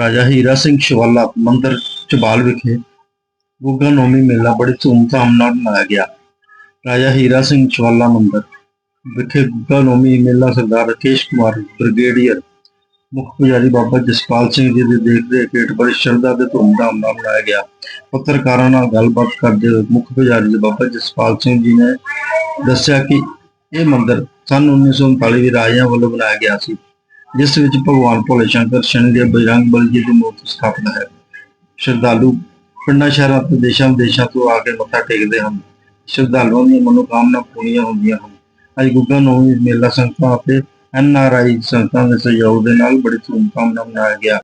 ਰਾਜਾ ਹੀਰਾ ਸਿੰਘ ਸ਼ਿਵਾਲਾ ਮੰਦਰ ਚਬਾਲ ਵਿਖੇ ਗੁੱਗਾ ਨੌਮੀ ਮੇਲਾ ਬੜੀ ਧੂਮਧਾਮ ਨਾਲ ਮਨਾਇਆ ਗਿਆ। ਰਾਜਾ ਹੀਰਾ ਸਿੰਘ ਸ਼ਵਾਲਾ ਮੰਦਰ ਵਿਖੇ ਗੁੱਗਾ ਨੌਮੀ ਮੇਲਾ ਸਰਦਾਰ ਰਕੇਸ਼ ਕੁਮਾਰ ਬ੍ਰਿਗੇਡੀਅਰ, ਮੁੱਖ ਪੁਜਾਰੀ ਬਾਬਾ ਜਸਪਾਲ ਸਿੰਘ ਜੀ ਦੇ ਦੇਖ ਰੇਖ ਹੇਠ ਬੜੀ ਸ਼ਰਧਾ ਤੇ ਧੂਮਧਾਮ ਨਾਲ ਮਨਾਇਆ ਗਿਆ। ਪੱਤਰਕਾਰਾਂ ਨਾਲ ਗੱਲਬਾਤ ਕਰਦੇ ਹੋਏ ਮੁੱਖ ਪੁਜਾਰੀ ਬਾਬਾ ਜਸਪਾਲ ਸਿੰਘ ਜੀ ਨੇ ਦੱਸਿਆ ਕਿ ਇਹ ਮੰਦਿਰ ਸਨ 1939 ਵਿੱਚ ਰਾਜਿਆਂ ਵੱਲੋਂ ਬਣਾਇਆ ਗਿਆ ਸੀ। ਜਿਸ ਵਿੱਚ ਭਗਵਾਨ ਭੋਲੇ ਸ਼ੰਕਰ ਸ਼ਨੀ ਦੇ ਬਜਰੰਗ ਬਲੀ ਜੀ ਦੀ ਮੂਰਤੀ ਸਥਾਪਿਤ ਹੈ। ਸ਼ਰਧਾਲੂ ਪਿੰਡਾਂ, ਸ਼ਹਿਰਾਂ ਅਤੇ ਦੇਸ਼ਾਂ ਵਿਦੇਸ਼ਾਂ ਤੋਂ ਆ ਕੇ ਮੱਥਾ ਟੇਕਦੇ ਹਨ। ਸ਼ਰਧਾਲੂਆਂ ਦੀਆਂ ਮਨੋਕਾਮਨਾ ਪੂਰੀਆਂ ਹੁੰਦੀਆਂ ਹਨ। ਅੱਜ ਗੁੱਗਾ ਨੌਮੀ ਮੇਲਾ ਸੰਗਤਾਂ ਅਤੇ ਐਨ ਆਰ ਆਈ ਸੰਗਤਾਂ ਦੇ ਸਹਿਯੋਗ ਦੇ ਨਾਲ ਬੜੀ ਧੂਮਧਾਮ ਨਾਲ ਮਨਾਇਆ ਗਿਆ।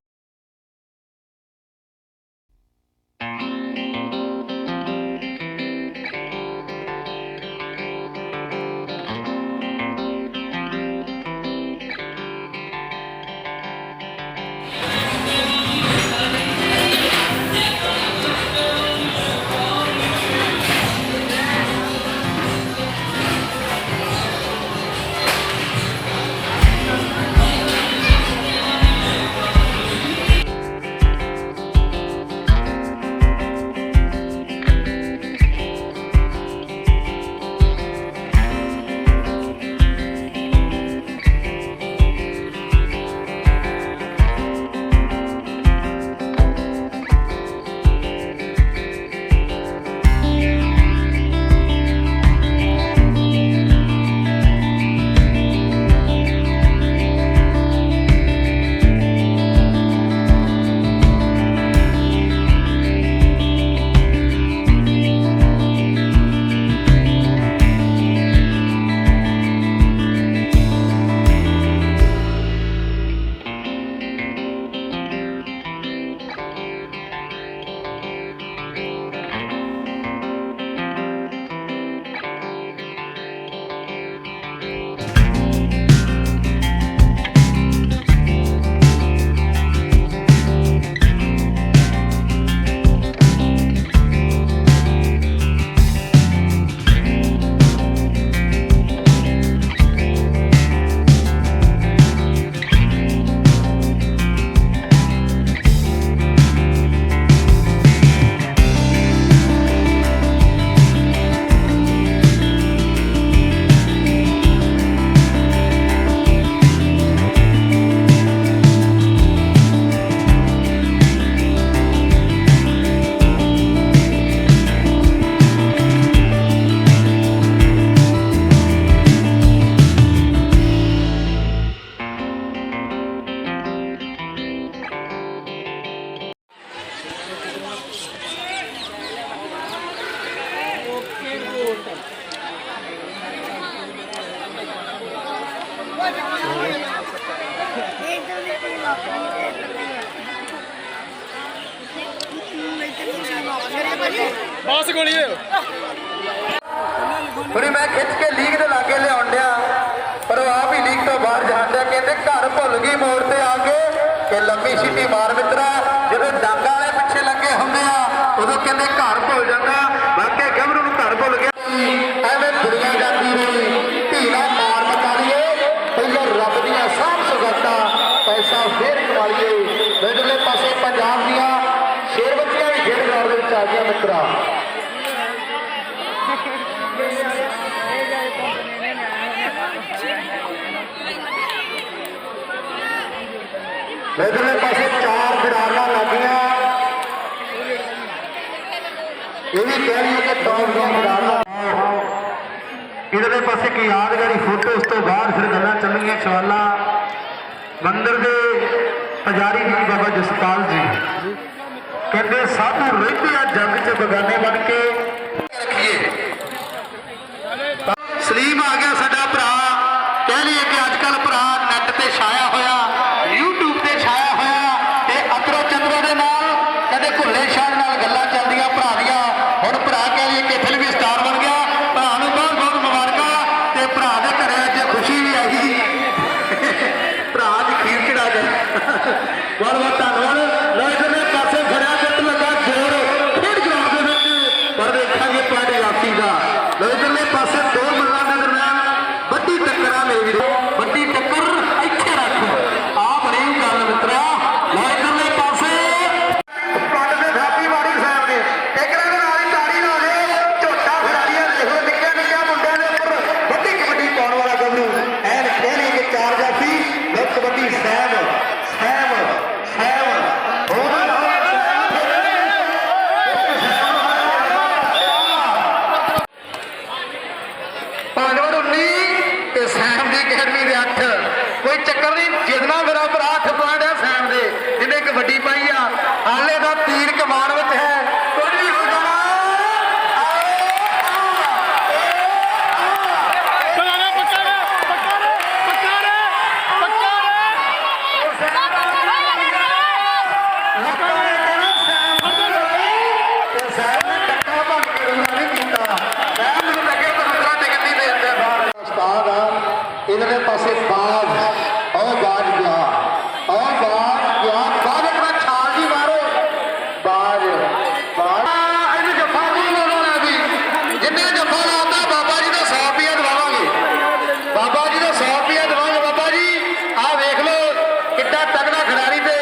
ਬਾਸ ਗੋਲੀਏ ਹੁਣੀ ਮੈਂ ਖਿੱਚ ਕੇ ਲੀਗ ਦੇ ਲਾਗੇ ਲਿਆਉਣ ਡਿਆ। ਪਰ ਉਹ ਆਪ ਹੀ ਲੀਗ ਤੋਂ ਬਾਹਰ ਜਾਣ ਡਿਆ, ਕਹਿੰਦੇ ਘਰ ਭੁੱਲ ਗਈ ਮੋੜ ਤੇ ਆ ਕੇ। ਕਿ ਲੰਮੀ ਛਿੱਟੀ ਮਾਰ ਮਿੱਤਰਾ, ਜਦੋਂ ਡਾਂਗਾ ਵਾਲੇ ਪਿੱਛੇ ਲੱਗੇ ਹੁੰਦੇ ਆ, ਉਦੋਂ ਕਹਿੰਦੇ ਘਰ ਭੁੱਲ ਜਾਂਦਾ। ਵਾਕਿਆ ਗੱਭਰੂ ਨੂੰ ਘਰ ਭੁੱਲ ਗਿਆ। ਐਵੇਂ ਦੁਨੀਆ ਜਾਂਦੀ ਰਹੀ। ਢੀਲਾ ਮਾਰ ਮਚਾ ਲਈਏ ਪਹਿਲਾਂ ਰੱਬ ਦੀਆਂ ਸਾਂਭ ਸੁਗਾਤਾਂ ਪੈਸਾ ਫੇਰ ਕਮਾਈਏ। ਲਈਏ ਪਾਸੇ ਪੰਜਾਬ ਦੀਆਂ ਸ਼ੇਰ ਬੱਚੀਆਂ ਵੀ ਖੇਡ ਗਰਾਊਂਡ ਦੇ ਵਿੱਚ ਆ ਗਈਆਂ ਮਿੱਤਰਾ। ਇਧਰਲੇ ਪਾਸੇ ਚਾਰ ਖਿਡਾਰੀਆਂ ਲੱਗੀਆਂ। ਇਹ ਵੀ ਕਹਿ ਕਿ ਟੌਪ ਦੀਆਂ ਖਿਡਾਰੀਆਂ। ਇਧਰਲੇ ਪਾਸੇ ਇੱਕ ਯਾਦਗਾਰੀ ਫੋਟੋ, ਉਸ ਤੋਂ ਬਾਅਦ ਫਿਰ ਗੱਲਾਂ ਚੱਲਣਗੀਆਂ। ਸਵਾਲਾਂ ਮੰਦਰ ਦੇ ਪੁਜਾਰੀ ਜੀ ਬਾਬਾ ਜਸਪਾਲ ਜੀ। ਕਹਿੰਦੇ ਸਾਧੂ ਰਹਿੰਦੇ ਆ ਜੱਗ 'ਚ ਬਗਾਨੇ ਬਣ ਕੇ। ਰੱਖੀਏ ਸਲੀਮ ਆ ਗਿਆ ਸਾਡਾ ਭਰਾ। ਕਹਿ ਲਈਏ ਕਿ ਅੱਜ ਕੱਲ ਭਰਾ ਨੈਟ ਤੇ ਛਾਇਆ ਹੋਇਆ YouTube ਤੇ ਛਾਇਆ ਹੋਇਆ ਤੇ ਅਤਰੋ ਚੰਦਰੋ ਦੇ ਨਾਲ ਕਦੇ ਭੁੱਲੇ ਸ਼ਾਹ ਨਾਲ ਗੱਲਾਂ ਚੱਲਦੀਆਂ ਭਰਾ ਦੀਆਂ ਹੁਣ ਭਰਾ ਕਹਿ ਲਈਏ ਕਿ ਫਿਲਮੀ ਸਟਾਰ ਬਣ ਗਿਆ ਭਰਾ ਨੂੰ ਬਹੁਤ ਬਹੁਤ ਮੁਬਾਰਕਾਂ ਤੇ ਭਰਾ ਦੇ ਘਰੇ ਅੱਜ ਖੁਸ਼ੀ ਵੀ ਆਈ ਭਰਾ ਦੀ ਖੀਰ ਚੜਾ ਦੇ ਬਹੁਤ ਬਹੁਤ ਧੰਨਵਾਦ ਲੋ ਇਧਰਲੇ ਪਾਸੇ ਖੜਿਆ ਜੱਟ ਲੱਗਾ ਜੋਰ ਖੇਡ ਗਰਾਊਂਡ ਦੇ ਵਿੱਚ ਪਰ ਦੇਖਾਂਗੇ ਤੁਹਾਡੇ ਰਾਤੀ ਦਾ ਲੋ ਇਧਰਲੇ ਪਾਸੇ ਦੋ ਮੱਲਾਂ ਦੇ ਦਰਮਿਆਨ ਵੱਡੀ ਟੱਕਰਾਂ ਨੇ ਵੀਰੋ ਵੱਡੀ ਟੱਕਰ ਇੱਥੇ ਰੱਖੋ ਆ ਬੜੀ ਗੱਲ ਮਿੱਤਰਾ ਲੋ ਇਧਰਲੇ ਪਾਸੇ ਪਾਸੇ ਬਾਜ, ਉਹ ਬਾਜ ਗਿਆ। ਉਹ ਬਾਜ ਗਿਆ। ਬਾਜ ਆਪਣਾ ਛਾਲ ਜੀ ਮਾਰੋ। ਬਾਜ ਬਾਜ। ਇਹਨੂੰ ਜੱਫਾ ਨਹੀਂ ਲਾਉਣਾ ਵੀ ਜਿੰਨੇ ਜੱਫਾ ਲਾਤਾ, ਬਾਬਾ ਜੀ ਦਾ 100 ਰੁਪਏ ਦਵਾਵਾਂਗੇ। ਬਾਬਾ ਜੀ ਦਾ 100 ਰੁਪਏ ਦਵਾਂਗੇ। ਬਾਬਾ ਜੀ, ਆਹ ਵੇਖ ਲਓ, ਕਿੱਡਾ ਤਗੜਾ ਖਿਡਾਰੀ ਤੇ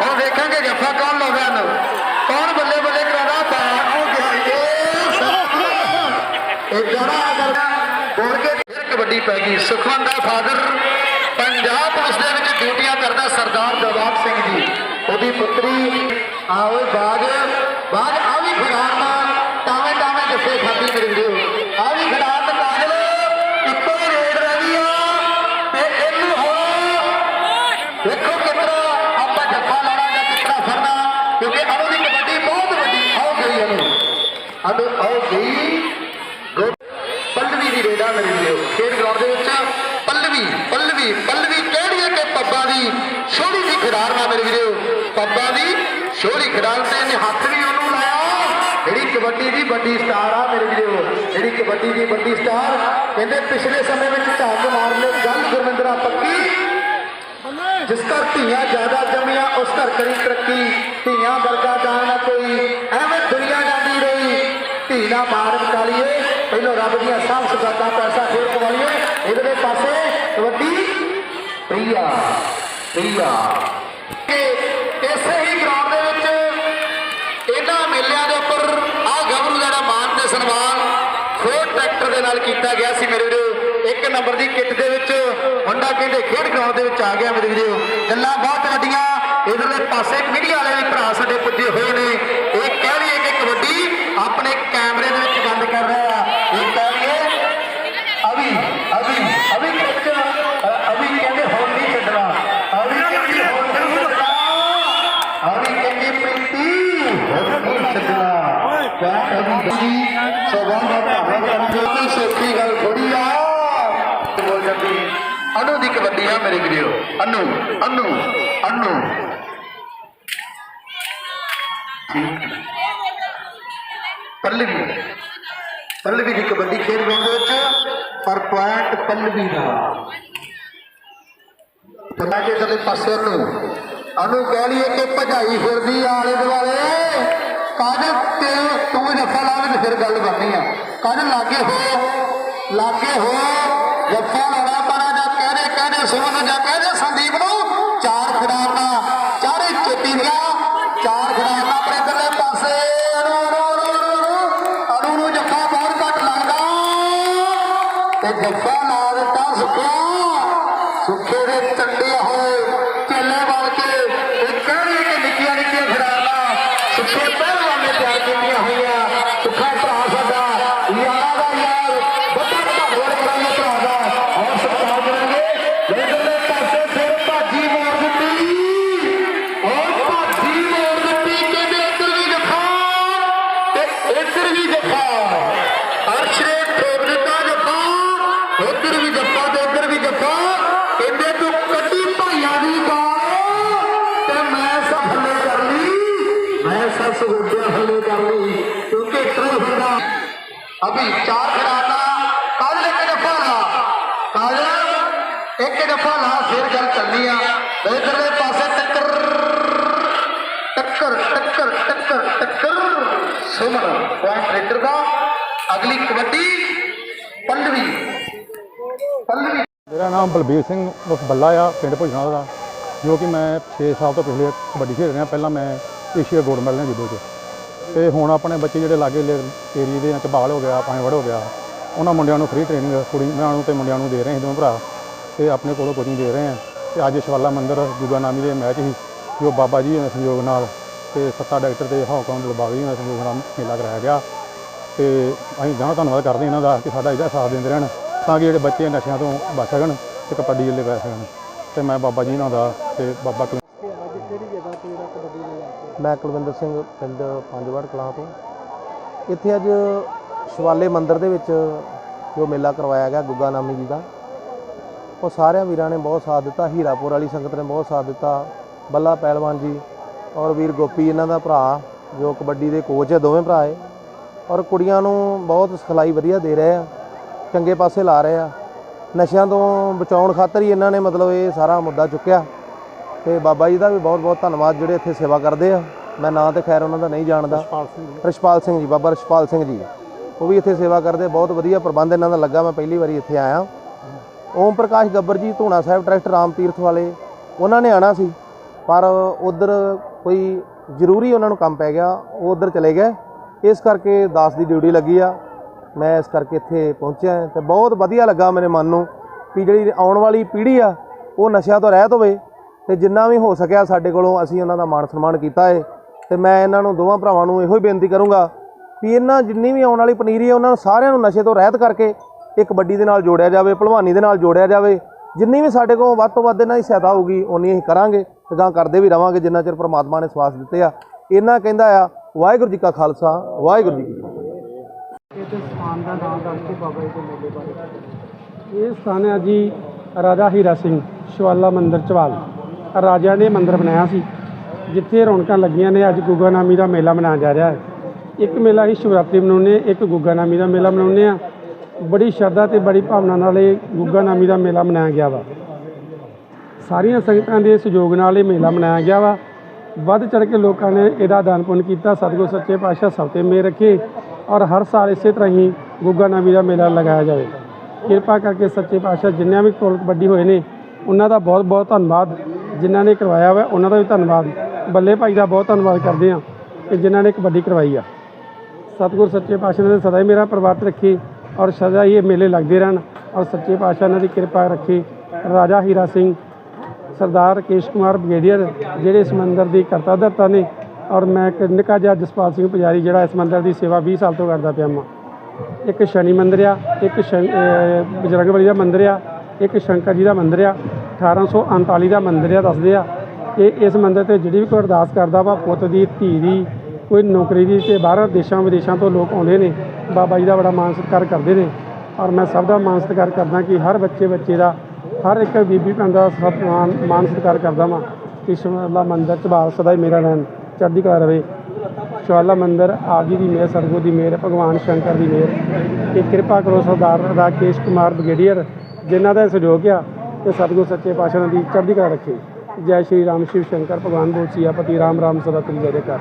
ਹੁਣ ਵੇਖਾਂਗੇ ਜੱਫਾ ਕੌਣ ਲਾਉਂਦਾ ਇਹਨੂੰ। ਕੌਣ ਬੱਲੇ ਬੱਲੇ ਕਰਾਦਾ ਬਾਜ। ਹੋ ਗਿਆ ਇਹ ਇਹ ਜੜਾ ਬੋਲ ਕੇ ਕਬੱਡੀ ਪੈ ਗਈ। ਸੁਖਵੰਤ ਦਾ ਫਾਦਰ ਪੰਜਾਬ ਪੁਲਿਸ ਦੇ ਵਿੱਚ ਡਿਊਟੀਆਂ ਕਰਦਾ ਸਰਦਾਰ ਦਰਬਾਰ ਸਿੰਘ ਜੀ। ਉਹਦੀ ਪੁੱਤਰੀ ਆਓ ਬਾਜ ਬਾਜ ਆ ਵੀ ਖਿਡਾਰਨਾ ਟਾਵੇਂ ਟਾਵੇਂ ਜੱਫੇ ਖਾਦੀ ਮੇਰੇ ਵੀਰੋ ਆ ਵੀ ਖਿਡਾਰਨ ਕਾਜਲ, ਇੱਕੋ ਹੀ ਰੇਡ ਰਹਿ ਗਈ ਆ ਤੇ ਇਹਨੂੰ ਹੋ ਵੇਖੋ ਕਿਤਨਾ ਆਪਾਂ ਜੱਫਾ ਲਾਣਾ ਜਾਂ ਕਿਤਨਾ ਫੜਨਾ, ਕਿਉਂਕਿ ਅਨੂ ਦੀ ਕਬੱਡੀ ਬਹੁਤ ਵੱਡੀ ਆਓ ਗਈ ਅਨੂ ਅਨੂ ਆਓ ਗਈ ਗੋ- ਪੱਲਵੀ ਦੀ ਰੇਡਾ ਮੇਰੇ ਵੀਰੋ ਖੇਡ ਗਰਾਊਂਡ ਦੇ ਵਿੱਚ ਪੱਲਵੀ ਪੱਲਵੀ ਪੱਲਵੀ ਕਿਹੜੀ ਹੈ ਕਿ ਪੱਬਾ ਦੀ ਛੋਟੀ ਜਿਹੀ ਖਿਡਾਰਨਾ ਮੇਰੇ ਵੀਰੋ ਪੱਬਾ ਦੀ ਛੋਟੀ ਖਿਡਾਰਨ ਤੇ ਇਹਨੇ ਹੱਥ ਵੀ ਉਹਨੂੰ ਲਾਇਆ ਜਿਹੜੀ ਕਬੱਡੀ ਸਟਾਰ ਆ ਮੇਰੇ ਵੀਰੋ। ਜਿਹੜੀ ਕਬੱਡੀ ਦੀ ਵੱਡੀ ਸਟਾਰ ਕਹਿੰਦੇ ਪਿਛਲੇ ਸਮੇਂ ਵਿੱਚ ਝਾਕ ਮਾਰ ਗੱਲ ਗੁਰਮਿੰਦਰਾ ਪੱਕੀ। ਜਿਸ ਘਰ ਧੀਆਂ ਜ਼ਿਆਦਾ ਜੰਮੀਆਂ, ਉਸ ਘਰ ਕਰੀ ਤਰੱਕੀ। ਧੀਆਂ ਵਰਗਾ ਦਾਨ ਨਾ ਕੋਈ। ਐਵੇਂ ਦੁਨੀਆ ਜਾਂਦੀ ਰਹੀ। ਧੀ ਨਾ ਮਾਰ ਕਾਲੀਏ ਪਹਿਲੋਂ ਰੱਬ ਦੀਆਂ ਸਭ ਸੁਗਾਤਾਂ ਪੈਸਾ ਫੇਰ ਕਮਾਈਏ ਇਹਦੇ ਪਾਸੇ ਕਬੱਡੀ ਪ੍ਰਿਆ। ਪ੍ਰਿਆ। ਸਨਮਾਨ ਖੋਟ ਟਰੈਕਟਰ ਦੇ ਨਾਲ ਕੀਤਾ ਗਿਆ ਸੀ ਮੇਰੇ ਵੀਰੋ। ਇੱਕ ਨੰਬਰ ਦੀ ਕਿੱਟ ਦੇ ਵਿੱਚ ਮੁੰਡਾ ਕਹਿੰਦੇ ਖੇਡ ਗਰਾਊਂਡ ਦੇ ਵਿੱਚ ਆ ਗਿਆ ਮੇਰੇ ਵੀਰੋ। ਗੱਲਾਂ ਬਹੁਤ ਵੱਡੀਆਂ। ਇਧਰਲੇ ਪਾਸੇ ਮੀਡੀਆ ਵਾਲੇ ਵੀ ਭਰਾ ਸਾਡੇ ਪੁੱਜੇ ਹੋਏ ਨੇ ਇਹ ਕਹਿ ਲਈਏ ਕਿ ਕਬੱਡੀ ਆਪਣੇ ਕੈਮਰੇ ਦੇ ਵਿੱਚ ਬੰਦ ਕਰ ਰਿਹਾ ਇਹ ਕਹਿ ਲਈਏ ਅਭੀ ਅਭੀ ਅਭੀ ਕੱਚ ਅਭੀ ਕਹਿੰਦੇ ਹੁਣ ਨਹੀਂ ਛੱਡਣਾ ਅਭੀ ਕਹਿੰਦੀ ਹੁਣ ਨਹੀਂ ਛੱਡਣਾ ਅਭੀ ਕਹਿੰਦੀ ਪ੍ਰੀਤੀ ਹੁਣ ਨਹੀਂ ਛੱਡਣਾ ਕਿਆ ਅਭੀ ਜੀ ਸਭਾ ਧੰਨਵਾਦ ਕਰਦੇ ਕੋਈ ਗੱਲ ਥੋੜੀ ਆ ਬੋਲ ਜਾਂਦੀ ਅਨੂ ਦੀ ਕਬੱਡੀ ਆ ਮੇਰੇ ਵੀਰੋ ਅਨੂ ਅਨੂ ਅਨੂ ਪੱਲਵੀ ਪੱਲਵੀ ਦੀ ਕਬੱਡੀ ਖੇਡ ਗਰਾਊਂਡ ਦੇ ਵਿੱਚ ਪਰ ਪੁਆਇੰਟ ਪੱਲਵੀ ਦਾ ਪਤਾ ਕਿ ਇਧਰਲੇ ਪਾਸੇ ਨੂੰ ਅਨੂ ਕਹਿ ਲਈਏ ਕਿ ਭਜਾਈ ਫਿਰਦੀ ਆਲੇ ਦੁਆਲੇ ਗੱਲ ਬਣਨੀ ਆ। ਕੱਲ ਲਾਗੇ ਹੋ ਲਾਗੇ ਹੋ, ਜੱਫਾ ਲਾਣਾ ਪਾਣਾ ਜਾਂ ਕਹਦੇ ਕਹਦੇ ਸੁਮਨ ਜਾਂ ਉੱਧਰ ਵੀ ਜੱਫਾ ਤੇ ਉੱਧਰ ਵੀ ਜੱਫਾ ਕਹਿੰਦੇ ਤੂੰ ਕੱਢੀ ਭਾਈਆਂ ਦੀ ਗਾਲ ਤੇ ਮੈਂ ਸਭ ਹੱਲੇ ਕਰ ਲਈ। ਮੈਂ ਸਭ ਸਗੋਡਿਆਂ ਹੱਲੇ ਕਰ ਲਈ। ਕਿਉਂਕਿ ਇਤਨਾ ਹੁੰਦਾ। ਅਭੀ ਚਾਰ ਖਿਡਾਰਨਾ ਕਾਜਲ ਇੱਕ ਜੱਫਾ ਲਾ। ਕਾਜਲ ਇੱਕ ਦਫ਼ਾ ਲਾ, ਫਿਰ ਗੱਲ ਚੱਲਦੀ ਆ। ਇੱਧਰ ਦੇ ਪਾਸੇ ਟੱਕਰ। ਟੱਕਰ ਟੱਕਰ ਟੱਕਰ ਟੱਕਰ। ਸੁਮਨ ਪੁਆਇੰਟ ਰੇਡਰ ਦਾ। ਅਗਲੀ ਕਬੱਡੀ ਪੱਲਵੀ ਪੱਲਵੀ ਮੇਰਾ ਨਾਮ ਬਲਬੀਰ ਸਿੰਘ ਉਰਫ ਬੱਲਾ ਆ, ਪਿੰਡ ਭੁਜਣਾ ਦਾ ਜੋ ਕਿ ਮੈਂ 6 ਸਾਲ ਤੋਂ ਪਿਛਲੇ ਕਬੱਡੀ ਖੇਡ ਰਿਹਾ। ਪਹਿਲਾਂ ਮੈਂ ਏਸ਼ੀਆ ਗੋਲਡ ਮੈਡਲ ਲਿਆ ਜੁੱਦੋ 'ਚ। ਤੇ ਹੁਣ ਆਪਣੇ ਬੱਚੇ ਜਿਹੜੇ ਲਾਗੇ ਏਰੀਏ ਦੇ ਚਬਾਲ ਹੋ ਗਿਆ, ਪਾਣੀਵੜ ਹੋ ਗਿਆ, ਉਹਨਾਂ ਮੁੰਡਿਆਂ ਨੂੰ ਫ੍ਰੀ ਟ੍ਰੇਨਿੰਗ ਕੁੜੀਆਂ ਨੂੰ ਤੇ ਮੁੰਡਿਆਂ ਨੂੰ ਦੇ ਰਹੇ ਹਾਂ ਦੋਵੇਂ ਭਰਾ। ਤੇ ਆਪਣੇ ਕੋਲੋਂ ਕੋਚਿੰਗ ਦੇ ਰਹੇ ਹਾਂ। ਤੇ ਅੱਜ ਸ਼ਵਾਲਾ ਮੰਦਰ ਜੁਗਾ ਨਾਮੀ ਦੇ ਮੈਚ ਸੀ, ਜੋ ਬਾਬਾ ਜੀ ਦੇ ਸਹਿਯੋਗ ਨਾਲ ਤੇ ਸੱਤਾ ਡਾਕਟਰ ਤੇ ਹੌਕਮ ਦਿਲਬਾਗ ਜੀ ਦੇ ਸਹਿਯੋਗ ਨਾਲ ਮੇਲਾ ਕਰਾਇਆ ਗਿਆ। ਤੇ ਅਸੀਂ ਗਾਂ ਧੰਨਵਾਦ ਕਰਦੇ ਇਹਨਾਂ ਦਾ ਕਿ ਸਾਡਾ ਇਹਦਾ ਸਾਥ ਦਿੰਦੇ ਰਹਿਣ। ਤਾਂ ਕਿ ਜਿਹੜੇ ਬੱਚੇ ਨਸ਼ਿਆਂ ਤੋਂ ਬਚ ਸਕਣ ਤੇ ਕਬੱਡੀ ਵੱਲੇ ਪੈ ਸਕਣ। ਤੇ ਮੈਂ ਬਾਬਾ ਜੀ ਇਹਨਾਂ ਦਾ ਤੇ ਬਾਬਾ ਮੈਂ ਕੁਲਵਿੰਦਰ ਸਿੰਘ ਪਿੰਡ ਪੰਜਵੜ ਕਲਾਂ ਤੋਂ। ਇੱਥੇ ਅੱਜ ਸ਼ਿਵਾਲੇ ਮੰਦਿਰ ਦੇ ਵਿੱਚ ਜੋ ਮੇਲਾ ਕਰਵਾਇਆ ਗਿਆ, ਗੁੱਗਾ ਨਾਮੀ ਜੀ ਦਾ। ਉਹ ਸਾਰਿਆਂ ਵੀਰਾਂ ਨੇ ਬਹੁਤ ਸਾਥ ਦਿੱਤਾ। ਹੀਰਾਪੁਰ ਵਾਲੀ ਸੰਗਤ ਨੇ ਬਹੁਤ ਸਾਥ ਦਿੱਤਾ। ਬੱਲਾ ਪਹਿਲਵਾਨ ਜੀ ਔਰ ਵੀਰ ਗੋਪੀ ਇਹਨਾਂ ਦਾ ਭਰਾ, ਜੋ ਕਬੱਡੀ ਦੇ ਕੋਚ ਹੈ, ਦੋਵੇਂ ਭਰਾ ਹੈ ਔਰ ਕੁੜੀਆਂ ਨੂੰ ਬਹੁਤ ਸਿਖਲਾਈ ਵਧੀਆ ਦੇ ਰਹੇ ਆ। ਚੰਗੇ ਪਾਸੇ ਲਾ ਰਹੇ ਆ। ਨਸ਼ਿਆਂ ਤੋਂ ਬਚਾਉਣ ਖਾਤਰ ਹੀ ਇਹਨਾਂ ਨੇ ਮਤਲਬ ਇਹ ਸਾਰਾ ਮੁੱਦਾ ਚੁੱਕਿਆ। ਤੇ ਬਾਬਾ ਜੀ ਦਾ ਵੀ ਬਹੁਤ ਬਹੁਤ ਧੰਨਵਾਦ ਜਿਹੜੇ ਇੱਥੇ ਸੇਵਾ ਕਰਦੇ ਆ। ਮੈਂ ਨਾਂ ਤੇ ਖੈਰ ਉਹਨਾਂ ਦਾ ਨਹੀਂ ਜਾਣਦਾ। ਰਿਸ਼ਪਾਲ ਸਿੰਘ ਜੀ। ਬਾਬਾ ਰਿਸ਼ਪਾਲ ਸਿੰਘ ਜੀ। ਉਹ ਵੀ ਇੱਥੇ ਸੇਵਾ ਕਰਦੇ ਬਹੁਤ ਵਧੀਆ ਪ੍ਰਬੰਧ ਇਹਨਾਂ ਦਾ ਲੱਗਾ। ਮੈਂ ਪਹਿਲੀ ਵਾਰੀ ਇੱਥੇ ਆਇਆ। ਓਮ ਪ੍ਰਕਾਸ਼ ਗੱਬਰ ਜੀ ਧੂਣਾ ਸਾਹਿਬ ਟਰਸਟ ਰਾਮ ਤੀਰਥ ਵਾਲੇ। ਉਹਨਾਂ ਨੇ ਆਣਾ ਸੀ। ਪਰ ਉਧਰ ਕੋਈ ਜ਼ਰੂਰੀ ਉਹਨਾਂ ਨੂੰ ਕੰਮ ਪੈ ਗਿਆ। ਉਹ ਉਧਰ ਚਲੇ ਗਏ। ਇਸ ਕਰਕੇ ਦਾਸ ਦੀ ਡਿਊਟੀ ਲੱਗੀ ਆ। ਮੈਂ ਇਸ ਕਰਕੇ ਇੱਥੇ ਪਹੁੰਚਿਆ ਤੇ ਬਹੁਤ ਵਧੀਆ ਲੱਗਾ ਮੇਰੇ ਮਨ ਨੂੰ ਵੀ ਜਿਹੜੀ ਆਉਣ ਵਾਲੀ ਪੀੜ੍ਹੀ ਆ, ਉਹ ਨਸ਼ਿਆਂ ਤੋਂ ਰਹਿਤ ਹੋਵੇ ਤੇ ਜਿੰਨਾ ਵੀ ਹੋ ਸਕਿਆ ਸਾਡੇ ਕੋਲੋਂ ਅਸੀਂ ਉਹਨਾਂ ਦਾ ਮਾਣ ਸਨਮਾਨ ਕੀਤਾ ਹੈ ਤੇ ਮੈਂ ਇਹਨਾਂ ਨੂੰ ਦੋਵਾਂ ਭਰਾਵਾਂ ਨੂੰ ਇਹੋ ਹੀ ਬੇਨਤੀ ਕਰੂੰਗਾ ਵੀ ਇਹਨਾਂ ਜਿੰਨੀ ਵੀ ਆਉਣ ਵਾਲੀ ਪਨੀਰੀ ਹੈ ਉਹਨਾਂ ਨੂੰ ਸਾਰਿਆਂ ਨੂੰ ਨਸ਼ੇ ਤੋਂ ਰਹਿਤ ਕਰਕੇ ਇੱਕ ਕਬੱਡੀ ਦੇ ਨਾਲ ਜੋੜਿਆ ਜਾਵੇ, ਭਲਵਾਨੀ ਦੇ ਨਾਲ ਜੋੜਿਆ ਜਾਵੇ। ਜਿੰਨੀ ਵੀ ਸਾਡੇ ਕੋਲ ਵੱਧ ਤੋਂ ਵੱਧ ਇਹਨਾਂ ਦੀ ਸਹਾਇਤਾ ਹੋਊਗੀ ਉਨੀ ਅਸੀਂ ਕਰਾਂਗੇ। ਤੇ ਗਾਂ ਕਰਦੇ ਵੀ ਰਵਾਂਗੇ ਜਿੰਨਾ ਚਿਰ ਪ੍ਰਮਾਤਮਾ ਨੇ ਸਵਾਸ ਦਿੱਤੇ ਆ। ਇਹਨਾਂ ਕਹਿੰਦਾ ਆ, ਵਾਹਿਗੁਰੂ ਜੀ ਕਾ ਖਾਲਸਾ, ਵਾਹਿਗੁਰੂ ਜੀ ਕੀ ਇਹ ਸਥਾਨ ਦਾ ਨਾਮ ਦੱਸ ਕੇ ਬਾਬਾ ਜੀ ਦੇ ਮੇਲੇ ਬਾਰੇ ਇਹ ਸਥਾਨ ਹੈ ਜੀ ਰਾਜਾ ਹੀਰਾ ਸਿੰਘ ਸ਼ਿਵਾਲਾ ਮੰਦਿਰ ਚਵਾਲ ਰਾਜਿਆਂ ਨੇ ਮੰਦਿਰ ਬਣਾਇਆ ਸੀ, ਜਿੱਥੇ ਰੌਣਕਾਂ ਲੱਗੀਆਂ ਨੇ, ਅੱਜ ਗੁੱਗਾ ਨਾਮੀ ਦਾ ਮੇਲਾ ਮਨਾਇਆ ਜਾ ਰਿਹਾ ਹੈ। ਇੱਕ ਮੇਲਾ ਹੀ ਸ਼ਿਵਰਾਤਰੀ ਮਨਾਉਂਦੇ ਇੱਕ ਗੁੱਗਾ ਨਾਮੀ ਦਾ ਮੇਲਾ ਮਨਾਉਂਦੇ ਆ ਬੜੀ ਸ਼ਰਧਾ ਤੇ ਬੜੀ ਭਾਵਨਾ ਨਾਲ ਇਹ ਗੁੱਗਾ ਨਾਮੀ ਦਾ ਮੇਲਾ ਮਨਾਇਆ ਗਿਆ ਵਾ। ਸਾਰੀਆਂ ਸੰਗਤਾਂ ਦੇ ਸਹਿਯੋਗ ਨਾਲ ਇਹ ਮੇਲਾ ਮਨਾਇਆ ਗਿਆ ਵਾ। ਵੱਧ ਚੜ ਕੇ ਲੋਕਾਂ ਨੇ ਇਹਦਾ ਦਾਨ ਪੁੰਨ ਕੀਤਾ। ਸਤਿਗੁਰ ਸੱਚੇ ਪਾਤਸ਼ਾਹ ਸਭ ਤੇ ਮੇਰ ਰੱਖੇ। ਔਰ ਹਰ ਸਾਲ ਇਸੇ ਤਰ੍ਹਾਂ ਹੀ ਗੁੱਗਾ ਨਾਮੀ ਦਾ ਮੇਲਾ ਲਗਾਇਆ ਜਾਵੇ। ਕਿਰਪਾ ਕਰਕੇ ਸੱਚੇ ਪਾਤਸ਼ਾਹ ਜਿੰਨਿਆਂ ਵੀ ਕੋਲ ਕਬੱਡੀ ਹੋਏ ਨੇ, ਉਹਨਾਂ ਦਾ ਬਹੁਤ ਬਹੁਤ ਧੰਨਵਾਦ। ਜਿਨ੍ਹਾਂ ਨੇ ਕਰਵਾਇਆ ਵਾ ਉਹਨਾਂ ਦਾ ਵੀ ਧੰਨਵਾਦ। ਬੱਲੇ ਭਾਈ ਦਾ ਬਹੁਤ ਧੰਨਵਾਦ ਕਰਦੇ ਹਾਂ ਕਿ ਜਿਨ੍ਹਾਂ ਨੇ ਕਬੱਡੀ ਕਰਵਾਈ ਆ। ਸਤਿਗੁਰ ਸੱਚੇ ਪਾਤਸ਼ਾਹ ਨੇ ਸਦਾ ਹੀ ਮੇਰਾ ਪਰਿਵਾਰ ਰੱਖੀ ਔਰ ਸਦਾ ਹੀ ਇਹ ਮੇਲੇ ਲੱਗਦੇ ਰਹਿਣ ਔਰ ਸੱਚੇ ਪਾਤਸ਼ਾਹ ਇਹਨਾਂ ਦੀ ਕਿਰਪਾ ਰੱਖੀ। ਰਾਜਾ ਹੀਰਾ ਸਿੰਘ, ਸਰਦਾਰ ਰਕੇਸ਼ ਕੁਮਾਰ ਬ੍ਰਿਗੇਡੀਅਰ ਜਿਹੜੇ ਇਸ ਮੰਦਿਰ ਦੀ ਕਰਤਾ ਧਰਤਾ ਨੇ ਔਰ ਮੈਂ ਇੱਕ ਨਿੱਕਾ ਜਿਹਾ ਜਸਪਾਲ ਸਿੰਘ ਪੁਜਾਰੀ ਜਿਹੜਾ ਇਸ ਮੰਦਿਰ ਦੀ ਸੇਵਾ 20 ਸਾਲ ਤੋਂ ਕਰਦਾ ਪਿਆ ਮਾਂ ਇੱਕ ਸ਼ਨੀ ਮੰਦਿਰ ਆ, ਇੱਕ ਸ਼ਨ- ਬਜਰੰਗ ਬਲੀ ਦਾ ਮੰਦਿਰ ਆ, ਇੱਕ ਸ਼ੰਕਰ ਜੀ ਦਾ ਮੰਦਿਰ ਆ 1839 ਦਾ ਮੰਦਿਰ ਆ, ਦੱਸਦੇ ਆ। ਇਹ ਇਸ ਮੰਦਿਰ ਤੇ ਜਿਹੜੀ ਵੀ ਕੋਈ ਅਰਦਾਸ ਕਰਦਾ ਵਾ, ਪੁੱਤ ਦੀ, ਧੀ ਦੀ, ਕੋਈ ਨੌਕਰੀ ਦੀ ਤੇ ਬਾਹਰ ਦੇਸ਼ਾਂ ਵਿਦੇਸ਼ਾਂ ਤੋਂ ਲੋਕ ਆਉਂਦੇ ਨੇ, ਬਾਬਾ ਜੀ ਦਾ ਬੜਾ ਮਾਣ ਸਤਿਕਾਰ ਕਰਦੇ ਨੇ। ਔਰ ਮੈਂ ਸਭ ਦਾ ਮਾਣ ਸਤਿਕਾਰ ਕਰਦਾ ਕਿ ਹਰ ਬੱਚੇ ਬੱਚੇ ਦਾ, ਹਰ ਇੱਕ ਬੀਬੀ ਭੈਣ ਦਾ ਸਤਿਕਾਰ ਮਾਣ ਸਤਿਕਾਰ ਕਰਦਾ ਵਾਂ ਕਿ ਸ਼ਿਵਾਲਾ ਮੰਦਿਰ ਚ ਬਾਲ ਸਦਾ ਹੀ ਮੇਰਾ ਰਹਿਣ। ਚੜ੍ਹਦੀ ਕਲਾ ਰਵੇ। ਸ਼ਿਵਾਲਾ ਮੰਦਰ, ਆਪ ਜੀ ਦੀ ਮਿਹਰ, ਸਤਿਗੁਰ ਦੀ ਮਿਹਰ, ਭਗਵਾਨ ਸ਼ੰਕਰ ਦੀ ਮਿਹਰ ਕਿ ਕਿਰਪਾ ਕਰੋ ਸਰਦਾਰ ਰਾਕੇਸ਼ ਕੁਮਾਰ ਬ੍ਰਿਗੇਡੀਅਰ ਜਿਨ੍ਹਾਂ ਦਾ ਇਹ ਸਹਿਯੋਗ ਆ ਤੇ ਸਤਿਗੁਰ ਸੱਚੇ ਪਾਤਸ਼ਾਹ ਦੀ ਚੜ੍ਹਦੀ ਕਲਾ ਰੱਖੇ। ਜੈ ਸ਼੍ਰੀ ਰਾਮ ਸ਼ਿਵ ਸ਼ੰਕਰ, ਭਗਵਾਨ ਬੋਲ ਸਿਆਪਤੀ ਰਾਮ ਰਾਮ ਸਦਾ ਤਰੀ ਜੈ ਕਰ